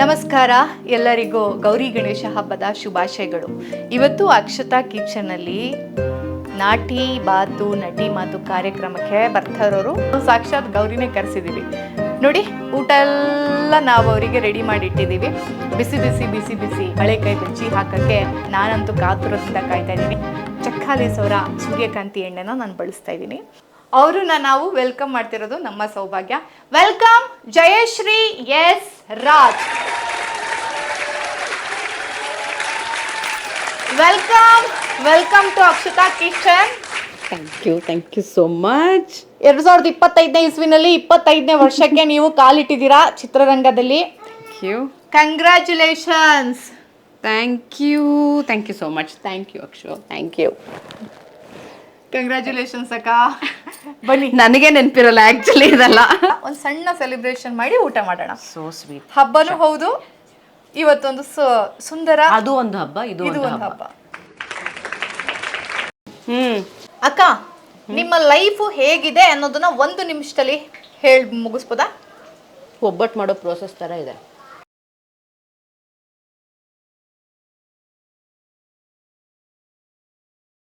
ನಮಸ್ಕಾರ, ಎಲ್ಲರಿಗೂ ಗೌರಿ ಗಣೇಶ ಹಬ್ಬದ ಶುಭಾಶಯಗಳು. ಇವತ್ತು ಅಕ್ಷತಾ ಕಿಚನಲ್ಲಿ ನಾಟಿ ಬಾತು, ನಟಿ ಮಾತು ಕಾರ್ಯಕ್ರಮಕ್ಕೆ ಬರ್ತಾ ಇರೋರು ಸಾಕ್ಷಾತ್ ಗೌರಿನೇ ಕರೆಸಿದ್ದೀವಿ ನೋಡಿ ಊಟ ಎಲ್ಲ ನಾವು ಅವರಿಗೆ ರೆಡಿ ಮಾಡಿಟ್ಟಿದ್ದೀವಿ ಬಿಸಿ ಬಿಸಿ ಬಿಸಿ ಬಿಸಿ ಹಳೆಕಾಯಿ ಬಜ್ಜಿ ಹಾಕಕ್ಕೆ ನಾನಂತೂ ಕಾತುರದಿಂದ ಕಾಯ್ತಾ ಇದ್ದೀನಿ. ಚಕ್ಕಾಲಿ ಸೌರ ಸೂರ್ಯಕಾಂತಿ ಎಣ್ಣೆನ ನಾನು ಬಳಸ್ತಾ ಇದ್ದೀನಿ. ಅವರನ್ನ ನಾವು ವೆಲ್ಕಮ್ ಮಾಡ್ತಿರೋದು ನಮ್ಮ ಸೌಭಾಗ್ಯ. Welcome Jayashree S Raj. Welcome welcome to Akshata kitchen thank you thank you so much ಎರಡು ಸಾವಿರದ ಇಪ್ಪತ್ತೈದನೇ ಇಸ್ವಿನಲ್ಲಿ ಇಪ್ಪತ್ತೈದನೇ ವರ್ಷಕ್ಕೆ ನೀವು ಕಾಲಿಟ್ಟಿದ್ದೀರಾ ಚಿತ್ರರಂಗದಲ್ಲಿ? You congratulations thank you thank you so much thank you Akshu thank you congratulations ಅಕ್ಕ. ಬನ್ನಿ. ನನಗೆ ನೆನಪಿರಲ್ಲ ಆ್ಯಕ್ಚುಲಿ ಇದೆಲ್ಲ. ಒಂದು ಸಣ್ಣ ಸೆಲೆಬ್ರೇಷನ್ ಮಾಡಿ ಊಟ ಮಾಡೋಣ. ಸೋ ಸ್ವೀಟ್ ಹಬ್ಬನೂ ಹೌದು. ಇವತ್ತೊಂದು ಸು- ಸುಂದರ. ಅದು ಒಂದು ಹಬ್ಬ ಇದು ಇದು ಒಂದು ಹಬ್ಬ. ಹ್ಮ್. ಅಕ್ಕ, ನಿಮ್ಮ ಲೈಫು ಹೇಗಿದೆ ಅನ್ನೋದನ್ನ ಒಂದು ನಿಮಿಷದಲ್ಲಿ ಹೇಳಿ ಮುಗಿಸ್ಬೋದಾ? ಒಬ್ಬಟ್ಟು ಮಾಡೋ ಪ್ರೋಸೆಸ್ ಥರ ಇದೆ.